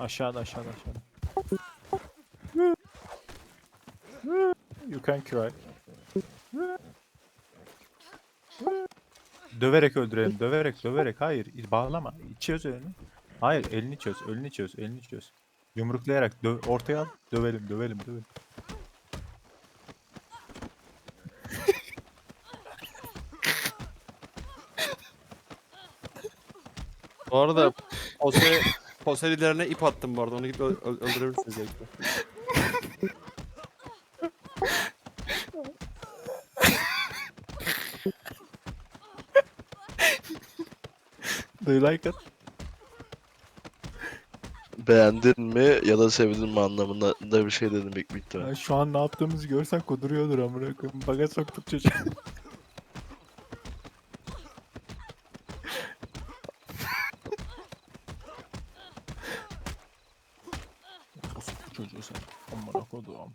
Aşağıda aşağıda aşağıda. You can cry. Döverek öldürelim. Döverek döverek. Hayır. Bağlama. Çöz elini. Hayır. Elini çöz. Elini çöz. Elini çöz. Yumruklayarak dö ortaya al. Dövelim. Dövelim. Dövelim. Bu arada pose, poserilerine ip attım bu arada. Onu gidip öl- öl- öldürebilirsiniz belki. Do you like it? Beğendin mi ya da sevdin mi anlamında da bir şey dedim büyük bir ihtimal. Ya şu an ne yaptığımızı görsen kuduruyordur amına koyayım. Baga soktuk çocuğu. Çocuğu sen. Amına koduğum.